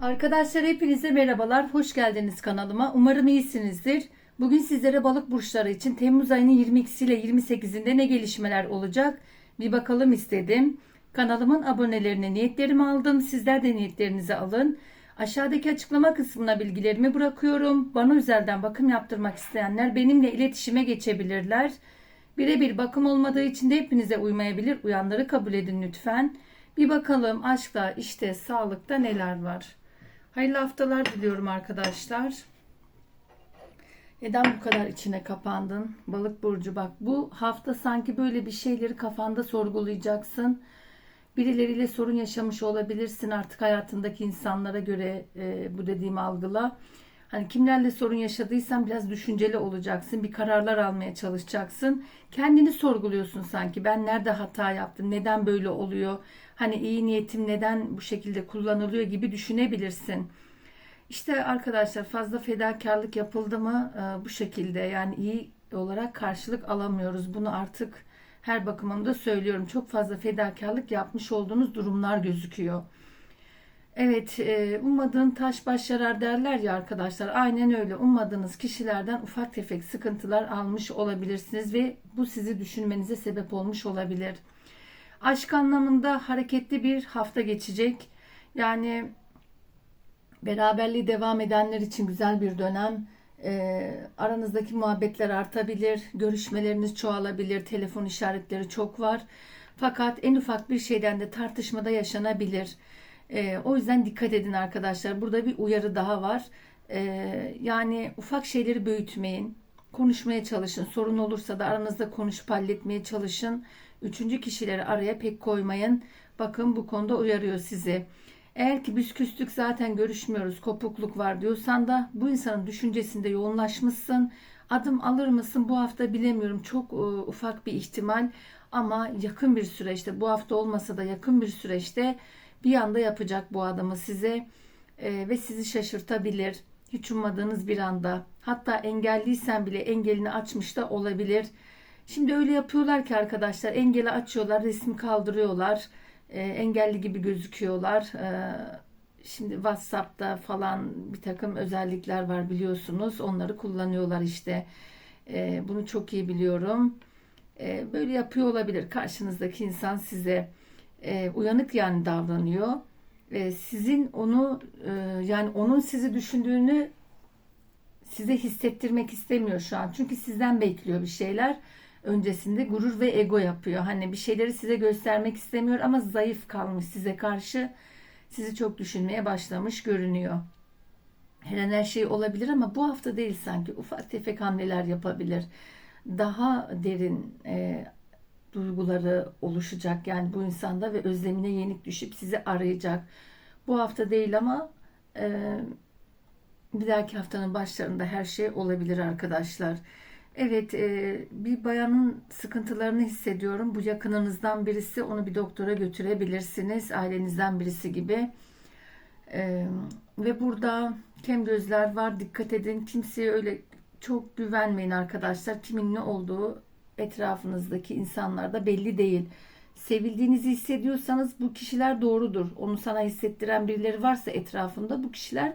Arkadaşlar hepinize merhabalar. Hoş geldiniz kanalıma. Umarım iyisinizdir. Bugün sizlere balık burçları için Temmuz ayının 22'si ile 28'inde ne gelişmeler olacak bir bakalım istedim. Kanalımın abonelerini niyetlerimi aldım. Sizler de niyetlerinizi alın. Aşağıdaki açıklama kısmına bilgilerimi bırakıyorum. Bana özelden bakım yaptırmak isteyenler benimle iletişime geçebilirler. Birebir bakım olmadığı için de hepinize uymayabilir. Uyanları kabul edin lütfen. Bir bakalım aşkta, işte, sağlıkta neler var. Hayırlı haftalar diliyorum arkadaşlar. Neden bu kadar içine kapandın? Balık burcu bak bu hafta sanki böyle bir şeyleri kafanda sorgulayacaksın. Birileriyle sorun yaşamış olabilirsin artık hayatındaki insanlara göre e, bu dediğim algıla. Hani kimlerle sorun yaşadıysan biraz düşünceli olacaksın. Bir kararlar almaya çalışacaksın. Kendini sorguluyorsun sanki. Ben nerede hata yaptım? Neden böyle oluyor? Hani iyi niyetim neden bu şekilde kullanılıyor gibi düşünebilirsin. İşte arkadaşlar fazla fedakarlık yapıldı mı e, bu şekilde yani iyi olarak karşılık alamıyoruz. Bunu artık her bakımımda söylüyorum. Çok fazla fedakarlık yapmış olduğunuz durumlar gözüküyor. Evet, e, ummadığın taş baş yarar derler ya arkadaşlar. Aynen öyle. Ummadığınız kişilerden ufak tefek sıkıntılar almış olabilirsiniz ve bu sizi düşünmenize sebep olmuş olabilir. Aşk anlamında hareketli bir hafta geçecek. Yani beraberliği devam edenler için güzel bir dönem. E, aranızdaki muhabbetler artabilir, görüşmeleriniz çoğalabilir, telefon işaretleri çok var. Fakat en ufak bir şeyden de tartışmada yaşanabilir. E, o yüzden dikkat edin arkadaşlar. Burada bir uyarı daha var. E, yani ufak şeyleri büyütmeyin. Konuşmaya çalışın. Sorun olursa da aranızda konuşup halletmeye çalışın. Üçüncü kişileri araya pek koymayın. Bakın bu konuda uyarıyor sizi. Eğer ki biz küstük zaten görüşmüyoruz, kopukluk var diyorsan da bu insanın düşüncesinde yoğunlaşmışsın. Adım alır mısın bu hafta bilemiyorum. Çok e, ufak bir ihtimal ama yakın bir süreçte bu hafta olmasa da yakın bir süreçte bir anda yapacak bu adamı size e, ve sizi şaşırtabilir. Hiç ummadığınız bir anda. Hatta engelliysen bile engelini açmış da olabilir. Şimdi öyle yapıyorlar ki arkadaşlar engeli açıyorlar, resmi kaldırıyorlar. E, engelli gibi gözüküyorlar. E, şimdi WhatsApp'ta falan bir takım özellikler var biliyorsunuz. Onları kullanıyorlar işte. E, bunu çok iyi biliyorum. E, böyle yapıyor olabilir. Karşınızdaki insan size e, uyanık yani davranıyor. E, sizin onu e, yani onun sizi düşündüğünü size hissettirmek istemiyor şu an. Çünkü sizden bekliyor bir şeyler. Öncesinde gurur ve ego yapıyor. Hani bir şeyleri size göstermek istemiyor ama zayıf kalmış size karşı. Sizi çok düşünmeye başlamış görünüyor. Her an her şey olabilir ama bu hafta değil sanki. Ufak tefek hamleler yapabilir. Daha derin e, duyguları oluşacak yani bu insanda ve özlemine yenik düşüp sizi arayacak. Bu hafta değil ama e, bir dahaki haftanın başlarında her şey olabilir arkadaşlar. Evet, e, bir bayanın sıkıntılarını hissediyorum. Bu yakınınızdan birisi, onu bir doktora götürebilirsiniz. Ailenizden birisi gibi. E, ve burada kem gözler var. Dikkat edin. Kimseye öyle çok güvenmeyin arkadaşlar. Kimin ne olduğu etrafınızdaki insanlarda belli değil. Sevildiğinizi hissediyorsanız bu kişiler doğrudur. Onu sana hissettiren birileri varsa etrafında bu kişiler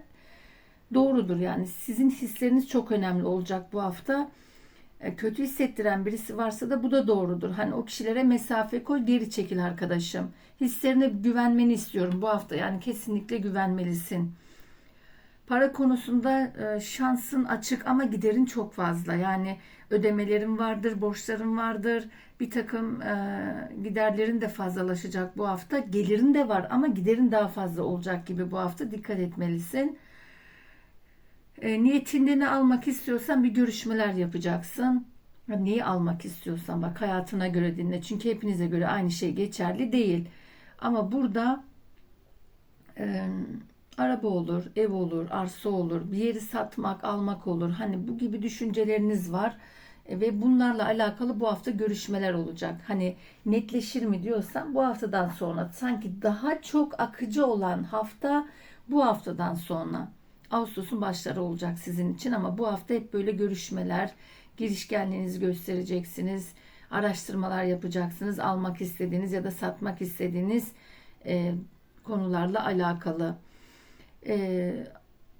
doğrudur. Yani sizin hisleriniz çok önemli olacak bu hafta. E, kötü hissettiren birisi varsa da bu da doğrudur. Hani o kişilere mesafe koy, geri çekil arkadaşım. Hislerine güvenmeni istiyorum bu hafta. Yani kesinlikle güvenmelisin. Para konusunda e, şansın açık ama giderin çok fazla. Yani ödemelerin vardır, borçların vardır. Bir takım e, giderlerin de fazlalaşacak bu hafta. Gelirin de var ama giderin daha fazla olacak gibi bu hafta. Dikkat etmelisin. E, niyetinde ne almak istiyorsan bir görüşmeler yapacaksın. Neyi almak istiyorsan bak hayatına göre dinle. Çünkü hepinize göre aynı şey geçerli değil. Ama burada e, araba olur, ev olur, arsa olur, bir yeri satmak, almak olur. Hani bu gibi düşünceleriniz var E, ve bunlarla alakalı bu hafta görüşmeler olacak. Hani netleşir mi diyorsan bu haftadan sonra sanki daha çok akıcı olan hafta bu haftadan sonra. Ağustos'un başları olacak sizin için ama bu hafta hep böyle görüşmeler, girişkenliğinizi göstereceksiniz, araştırmalar yapacaksınız, almak istediğiniz ya da satmak istediğiniz e, konularla alakalı. Ee,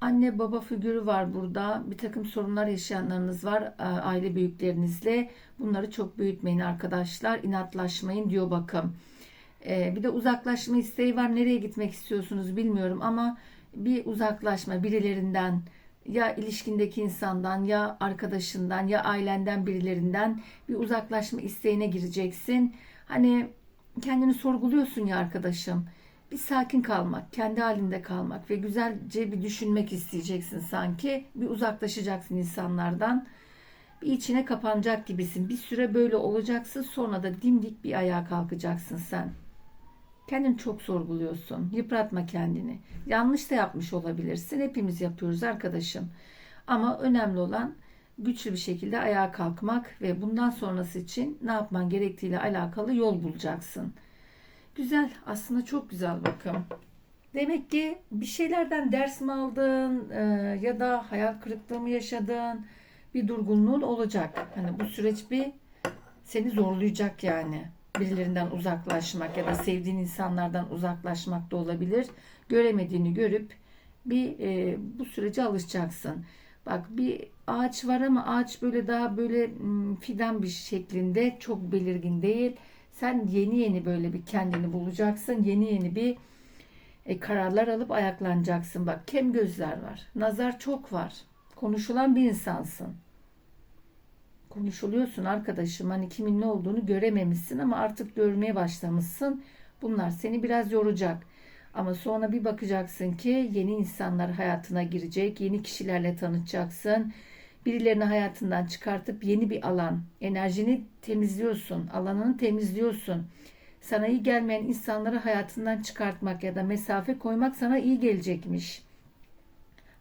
anne baba figürü var burada. Bir takım sorunlar yaşayanlarınız var e, aile büyüklerinizle. Bunları çok büyütmeyin arkadaşlar. İnatlaşmayın diyor bakım. Ee, bir de uzaklaşma isteği var. Nereye gitmek istiyorsunuz bilmiyorum ama bir uzaklaşma birilerinden ya ilişkindeki insandan ya arkadaşından ya ailenden birilerinden bir uzaklaşma isteğine gireceksin. Hani kendini sorguluyorsun ya arkadaşım. Bir sakin kalmak, kendi halinde kalmak ve güzelce bir düşünmek isteyeceksin sanki. Bir uzaklaşacaksın insanlardan. Bir içine kapanacak gibisin. Bir süre böyle olacaksın. Sonra da dimdik bir ayağa kalkacaksın sen. Kendini çok sorguluyorsun. Yıpratma kendini. Yanlış da yapmış olabilirsin. Hepimiz yapıyoruz arkadaşım. Ama önemli olan güçlü bir şekilde ayağa kalkmak ve bundan sonrası için ne yapman gerektiğiyle alakalı yol bulacaksın. Güzel. Aslında çok güzel bakım. Demek ki bir şeylerden ders mi aldın e, ya da hayal kırıklığı mı yaşadın? Bir durgunluğun olacak. Hani bu süreç bir seni zorlayacak yani. Birilerinden uzaklaşmak ya da sevdiğin insanlardan uzaklaşmak da olabilir. Göremediğini görüp bir e, bu sürece alışacaksın. Bak bir ağaç var ama ağaç böyle daha böyle fidan bir şeklinde çok belirgin değil. Sen yeni yeni böyle bir kendini bulacaksın. Yeni yeni bir e, kararlar alıp ayaklanacaksın. Bak kem gözler var. Nazar çok var. Konuşulan bir insansın. Konuşuluyorsun arkadaşım. Hani kimin ne olduğunu görememişsin ama artık görmeye başlamışsın. Bunlar seni biraz yoracak. Ama sonra bir bakacaksın ki yeni insanlar hayatına girecek. Yeni kişilerle tanışacaksın. Birilerini hayatından çıkartıp yeni bir alan, enerjini temizliyorsun, alanını temizliyorsun. Sana iyi gelmeyen insanları hayatından çıkartmak ya da mesafe koymak sana iyi gelecekmiş.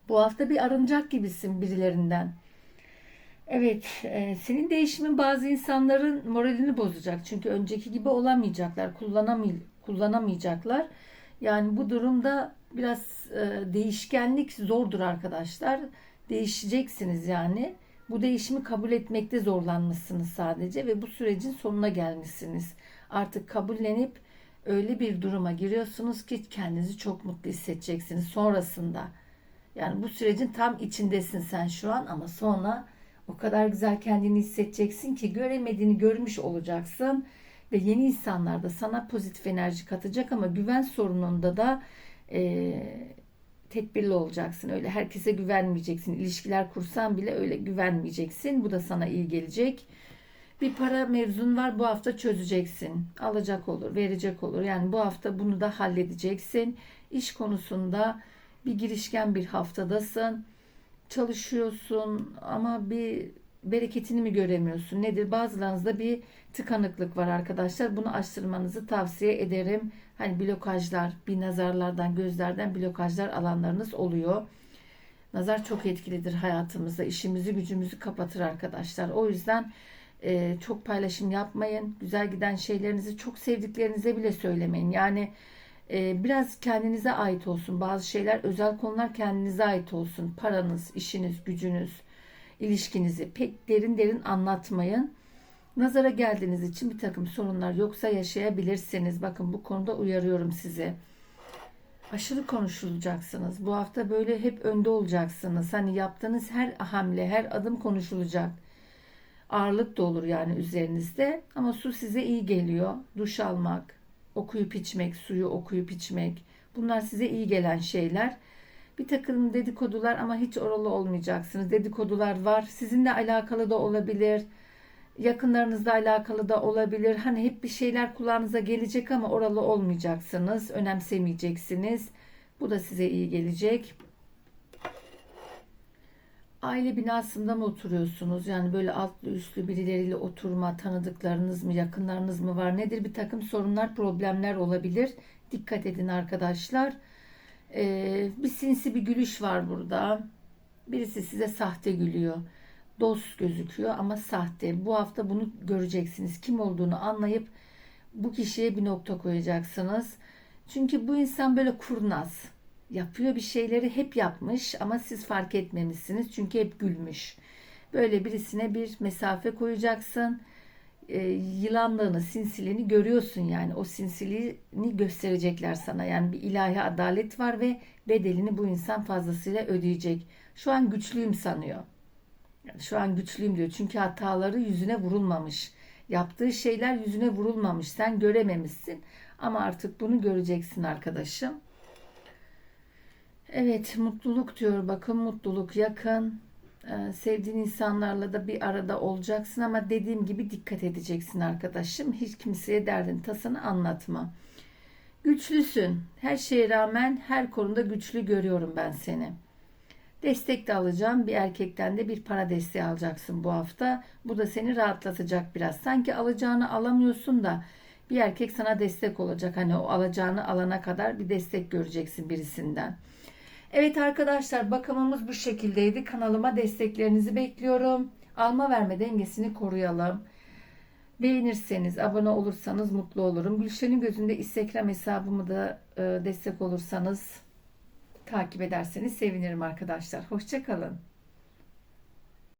Bu hafta bir arınacak gibisin birilerinden. Evet, e, senin değişimin bazı insanların moralini bozacak. Çünkü önceki gibi olamayacaklar, kullanamay kullanamayacaklar. Yani bu durumda biraz e, değişkenlik zordur arkadaşlar. Değişeceksiniz yani. Bu değişimi kabul etmekte zorlanmışsınız sadece ve bu sürecin sonuna gelmişsiniz. Artık kabullenip öyle bir duruma giriyorsunuz ki kendinizi çok mutlu hissedeceksiniz sonrasında. Yani bu sürecin tam içindesin sen şu an ama sonra o kadar güzel kendini hissedeceksin ki göremediğini görmüş olacaksın ve yeni insanlar da sana pozitif enerji katacak ama güven sorununda da e, tedbirli olacaksın. Öyle herkese güvenmeyeceksin. İlişkiler kursan bile öyle güvenmeyeceksin. Bu da sana iyi gelecek. Bir para mevzun var bu hafta çözeceksin. Alacak olur, verecek olur. Yani bu hafta bunu da halledeceksin. İş konusunda bir girişken bir haftadasın. Çalışıyorsun ama bir bereketini mi göremiyorsun? Nedir? Bazılarınızda bir tıkanıklık var arkadaşlar. Bunu açtırmanızı tavsiye ederim. Hani blokajlar, bir nazarlardan, gözlerden blokajlar alanlarınız oluyor. Nazar çok etkilidir hayatımızda. İşimizi, gücümüzü kapatır arkadaşlar. O yüzden e, çok paylaşım yapmayın. Güzel giden şeylerinizi çok sevdiklerinize bile söylemeyin. Yani biraz kendinize ait olsun. Bazı şeyler, özel konular kendinize ait olsun. Paranız, işiniz, gücünüz, ilişkinizi pek derin derin anlatmayın. Nazara geldiğiniz için bir takım sorunlar yoksa yaşayabilirsiniz. Bakın bu konuda uyarıyorum sizi. Aşırı konuşulacaksınız. Bu hafta böyle hep önde olacaksınız. Hani yaptığınız her hamle, her adım konuşulacak. Ağırlık da olur yani üzerinizde. Ama su size iyi geliyor. Duş almak, okuyup içmek, suyu okuyup içmek. Bunlar size iyi gelen şeyler. Bir takım dedikodular ama hiç oralı olmayacaksınız. Dedikodular var. Sizinle alakalı da olabilir yakınlarınızla alakalı da olabilir. Hani hep bir şeyler kulağınıza gelecek ama oralı olmayacaksınız. Önemsemeyeceksiniz. Bu da size iyi gelecek. Aile binasında mı oturuyorsunuz? Yani böyle altlı üstlü birileriyle oturma, tanıdıklarınız mı, yakınlarınız mı var? Nedir? Bir takım sorunlar, problemler olabilir. Dikkat edin arkadaşlar. Ee, bir sinsi bir gülüş var burada. Birisi size sahte gülüyor dost gözüküyor ama sahte. Bu hafta bunu göreceksiniz. Kim olduğunu anlayıp bu kişiye bir nokta koyacaksınız. Çünkü bu insan böyle kurnaz. Yapıyor bir şeyleri hep yapmış ama siz fark etmemişsiniz. Çünkü hep gülmüş. Böyle birisine bir mesafe koyacaksın. e, yılanlığını, sinsiliğini görüyorsun yani. O sinsiliğini gösterecekler sana. Yani bir ilahi adalet var ve bedelini bu insan fazlasıyla ödeyecek. Şu an güçlüyüm sanıyor. Yani şu an güçlüyüm diyor. Çünkü hataları yüzüne vurulmamış. Yaptığı şeyler yüzüne vurulmamış. Sen görememişsin. Ama artık bunu göreceksin arkadaşım. Evet mutluluk diyor. Bakın mutluluk yakın. Ee, sevdiğin insanlarla da bir arada olacaksın ama dediğim gibi dikkat edeceksin arkadaşım. Hiç kimseye derdin tasanı anlatma. Güçlüsün. Her şeye rağmen her konuda güçlü görüyorum ben seni. Destek de alacağım. Bir erkekten de bir para desteği alacaksın bu hafta. Bu da seni rahatlatacak biraz. Sanki alacağını alamıyorsun da bir erkek sana destek olacak. Hani o alacağını alana kadar bir destek göreceksin birisinden. Evet arkadaşlar bakımımız bu şekildeydi. Kanalıma desteklerinizi bekliyorum. Alma verme dengesini koruyalım. Beğenirseniz, abone olursanız mutlu olurum. Gülşen'in gözünde Instagram hesabımı da e, destek olursanız takip ederseniz sevinirim arkadaşlar. Hoşçakalın.